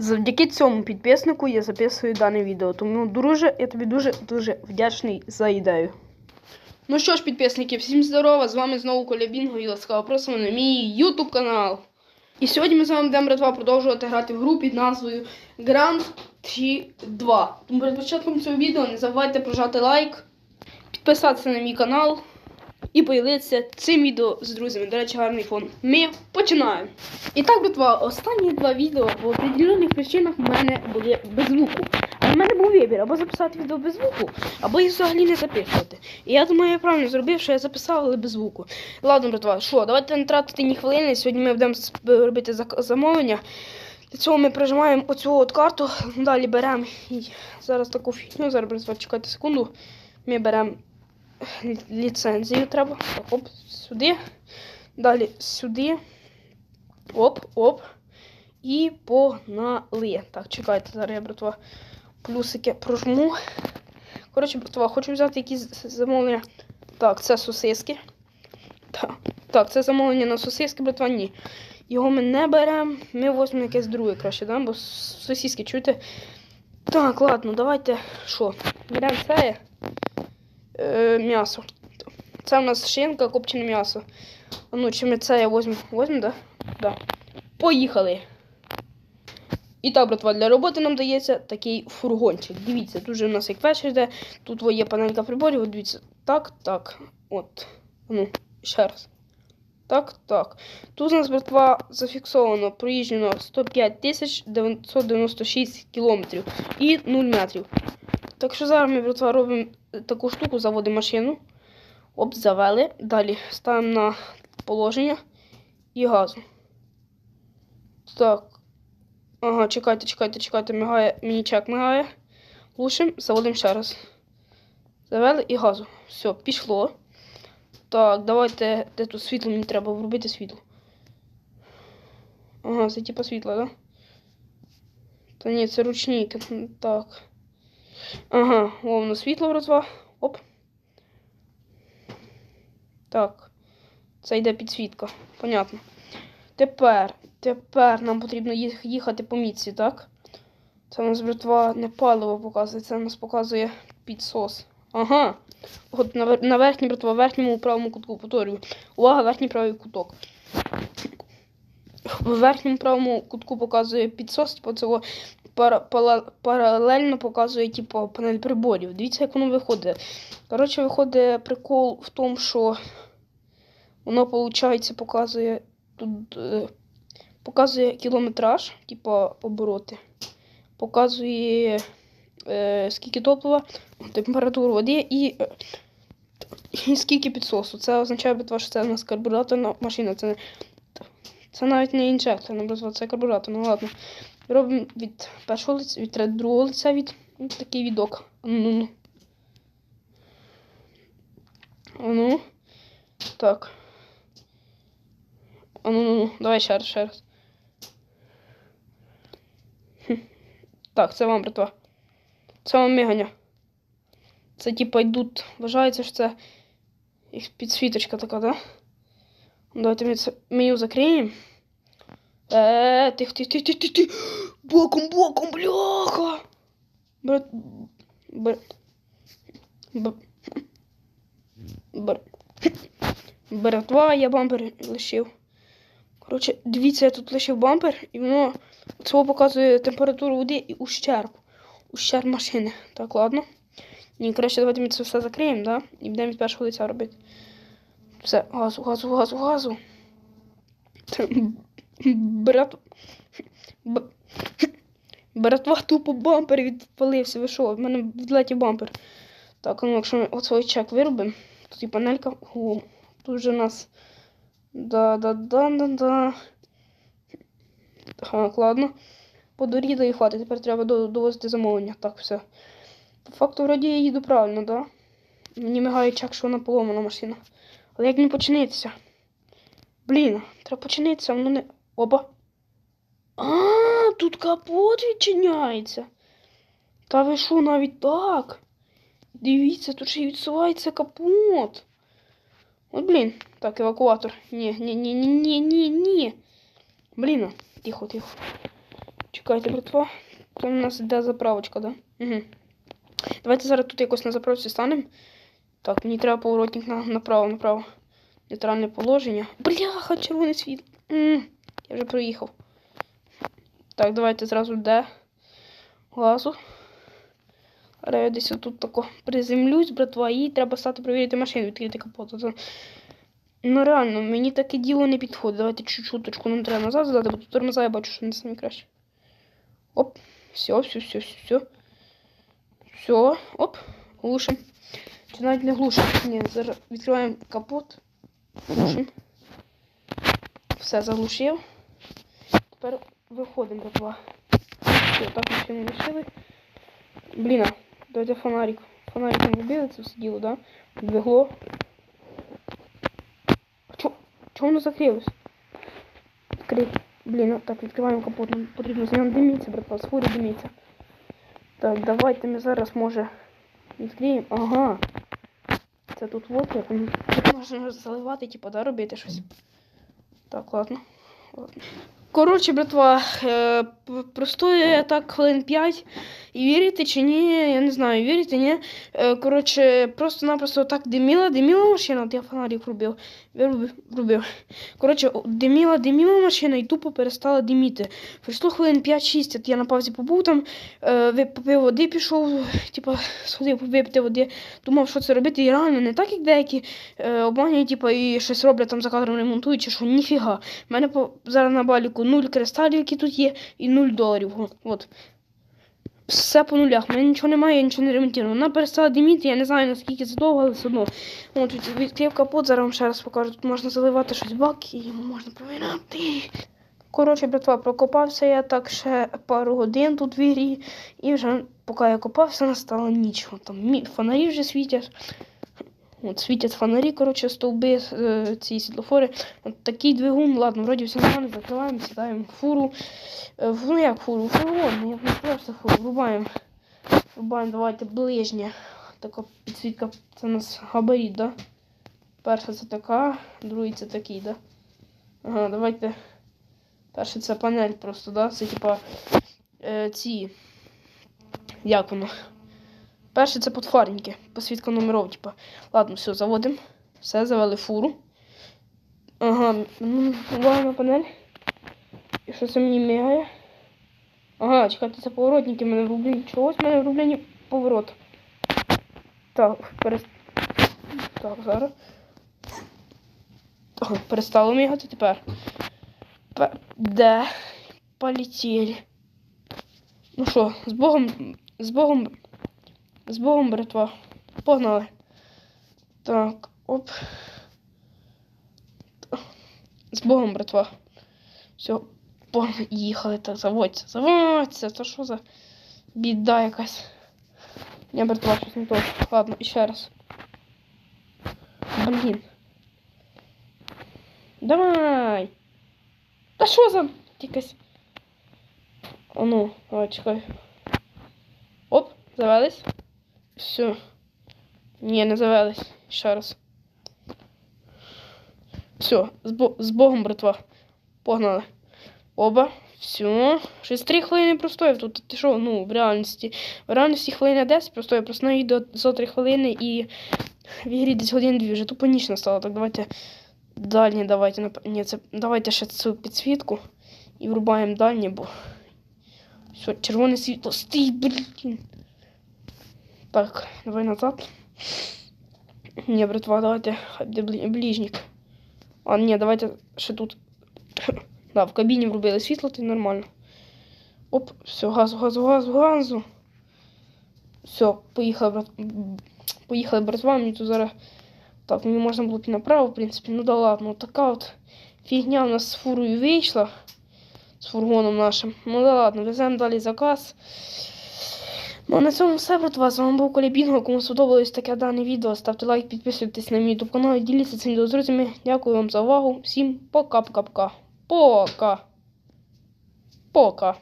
Завдяки цьому підписнику я записую дане відео. Тому, друже, я тобі дуже-дуже вдячний за ідею. Ну що ж, підписники, всім здорова! З вами знову Коля Бінго і ласкаво просимо на мій YouTube канал. І сьогодні ми з вами будемо братва продовжувати грати в гру під назвою Grand Theft 2. Тому перед початком цього відео не забувайте прожати лайк, підписатися на мій канал і поділитися цим відео з друзями. До речі, гарний фон. Ми починаємо. І так, братва, останні два відео по определених причинах в мене були без звуку. А в мене був вибір або записати відео без звуку, або їх взагалі не записувати. І я думаю, я правильно зробив, що я записав, але без звуку. Ладно, братва, що, давайте не тратити ні хвилини. Сьогодні ми будемо робити замовлення. Для цього ми прижимаємо оцю от карту, далі беремо і зараз таку фігню, зараз чекайте секунду. Ми беремо ліцензію треба. Оп, сюди. Далі сюди. Оп, оп. І погнали. Так, чекайте, зараз я, братва, плюсики прожму. Коротше, братва, хочу взяти якісь замовлення. Так, це сосиски. Так, так, це замовлення на сосиски, братва, ні. Його ми не беремо. Ми возьмемо якесь друге краще, да? бо сосиски, чуєте? Так, ладно, давайте. Що? Беремо це е, м'ясо. Це у нас шинка, копчене м'ясо. Ну, чи це я возьму? Возьму, да? Да. Поїхали. І так, братва, для роботи нам дається такий фургончик. Дивіться, тут же у нас як вечір йде, тут є панелька приборів, дивіться. Так, так. От. Ну, ще раз. Так, так. Тут у нас, братва, зафіксовано проїжджено 105 996 кілометрів і 0 метрів. Так що зараз ми, братва, робимо таку штуку, заводимо машину. Оп, завели. Далі ставимо на положення і газу. Так. Ага, чекайте, чекайте, чекайте, мигає, мені чек мигає. Глушим, заводимо ще раз. Завели і газу. Все, пішло. Так, давайте. Де тут світло мені треба вробити світло. Ага, це типа світло, да? Та ні, це ручник. Так. Ага, воно світло братва. Оп. Так. Це йде підсвітка. Понятно. Тепер, тепер нам потрібно їхати по мітці, так? Це у нас, братва, не паливо показує, це у нас показує підсос. Ага. От на верхній, братва, верхньому правому кутку повторюю. Увага, верхній правий куток. В верхньому правому кутку показує підсос, типу цього паралельно показує, типу, панель приборів. Дивіться, як воно виходить. Коротше, виходить прикол в тому, що воно, виходить, показує тут е, показує кілометраж, типу обороти. Показує е, скільки топлива, температуру води і, е, і скільки підсосу. Це означає, що це у нас карбюраторна машина. Це, це навіть не інжектор, братва, це карбюратор. Ну ладно. Робимо від першого лиця, від другого лиця від ну, такий відок. Ну, ну. Ну. Так. А ну, ну, давай ще раз, ще раз. Так, це вам, братва. Це вам мигання. Це типа йдуть. Вважається, що це їх підсвіточка така, да? Давайте ми це меню закриємо. Е, тих, тих, тих, тих, тих, тих. Боком, боком, бляха. Брат. Бр... Б... Бр... Братва, я бампер лишив. Коротше, дивіться, я тут лишив бампер, і воно цього показує температуру води і ущерб. Ущерб машини. Так, ладно. Ні, краще давайте ми це все закриємо, да? І будемо від першого лиця робити. Все, газу, газу, газу, газу. Брат... Братва тупо бампер відпалився. Ви що? В мене відлетів бампер. Так, ну якщо ми оцей чек виробимо, тут і панелька. О, тут вже у нас. Да-да-да-да-да. Так, ладно. Подоріда і хватить. Тепер треба довозити замовлення. Так, все. По факту, вроді я їду правильно, да? Мені мигає чек, що вона поломана машина. Але як не починитися? Блін, треба починитися, воно не. Опа. А, тут капот відчиняється. Та ви що, навіть так? Дивіться, тут ще відсувається капот. От блін. Так, евакуатор. Ні, ні, ні, ні, ні, ні, ні. Блін, тихо, тихо. Чекайте, братва. Там у нас йде заправочка, да? Угу. Давайте зараз тут якось на заправці станемо. Так, мені треба поворотник на, направо, направо. Нейтральне положення. Бляха, червоний світ. М, Я вже проїхав. Так, давайте зразу де газу. Але я десь тут тако приземлюсь, братва, і треба стати перевірити машину, відкрити капот. Ну реально, мені таке діло не підходить. Давайте чуть-чуточку нам треба назад здати, бо тут тормоза я бачу, що не самі краще. Оп, все, все, все, все, все. Все, оп, глушим. Чи навіть не глушим. Ні, зараз відкриваємо капот. Глушим. Все, заглушив. Тепер виходимо, братва. Все, так машину лишили. Блін, давайте фонарик. Фонариком вибили це все діло, да? Двигло. А чо, чого воно закрилось? Відкрить. Блін, так, відкриваємо капот. Нам потрібно з нього диміться, братва, з фурі диміться. Так, давайте ми зараз, може, відкриємо. Ага. Це тут вот як. Тут можна заливати, типу, да, робити щось. Так, ладно. ладно. Коротше, братва, е, простою я так хвилин 5. І вірите чи ні, я не знаю, вірите, ні. Е, коротше, просто-напросто так диміла, диміла машина, от я фонарик врубив. Вирубив, врубив. Коротше, диміла, диміла машина і тупо перестала диміти. Пройшло хвилин 5-6, от я на паузі побув там, е, попив води, пішов, типа, сходив випити води, думав, що це робити. І реально не так, як деякі обманюють, типа, і щось роблять там за кадром ремонтують, чи що, ніфіга. У мене зараз на баліку 0 кристалів, які тут є, і 0 доларів. От. Все по нулях, в мене нічого немає, я нічого не ремонтую. Вона перестала диміти, я не знаю наскільки це але все одно. От від- відкрив капот, зараз вам ще раз покажу. Тут можна заливати щось в бак і йому можна провіряти. Коротше, братва, прокопався я так ще пару годин тут в ігрі, і вже поки я копався, настала ніч. Там фонарі вже світять. От світять фонарі, коротше, стовби, е, ці світлофори. От такий двигун, ладно, вроді все нормально, закриваємо, сідаємо фуру. Е, Ну як фуру, фургон, як не просто фуру, врубаємо. Врубаємо, давайте ближнє. Така підсвітка, це у нас габарит, да? Перша це така, другий це такий, да? Ага, давайте. Перше це панель просто, да? Це типа е, ці. Як воно? Перше це подфарники, посвідка номеров, типа. Ладно, все, заводимо. Все, завели фуру. Ага, ну, врубаємо панель. І що це мені мігає? Ага, чекайте, це поворотники мене врублені. Чогось в мене врублені поворот. Так, перес... Так, зараз. Ага, перестало мігати тепер. Пе- Де? Полетіли. Ну що, з Богом. З Богом. З Богом, братва. Погнали. Так, оп. З Богом, братва. Все, поїхали так, заводься, заводься. То що за біда якась? Не, братва, щось не то. Ладно, ще раз. Блін. Давай. Та що за якась? О, ну, давай, чекай. Оп, завелись. Все. Ні, не завелись. Ще раз. Все, з, бо- з Богом, братва. Погнали. Оба. Все. Щось три хвилини простояв тут. Ти що, ну, в реальності. В реальності хвилина 10 простояв, просто відео за 3 хвилини і в ігрі десь годин дві вже тупо ніч настала. Так давайте дальні давайте. Ні, це давайте ще цю підсвітку і врубаємо дальні, бо. Все, червоне світло. Стій, блін. Так, давай назад. Ні, братва, давайте ближник. А, ні, давайте ще тут. Да, в кабіні врубили світло, то нормально. Оп, все, газу, газу, газу, газу. Все, поїхали, брат. Поїхали, братва, мені тут зараз. Так, мені можна було б направо, в принципі. Ну да ладно, така от фігня у нас з фурою вийшла. З фургоном нашим. Ну да ладно, веземо далі заказ. Ну, а на цьому все, братва. З вами був Коля Бінго. Кому сподобалось таке дане відео, ставте лайк, підписуйтесь на мій YouTube канал і діліться цим відео з друзями. Дякую вам за увагу. Всім пока-пока-пока. Пока. Пока.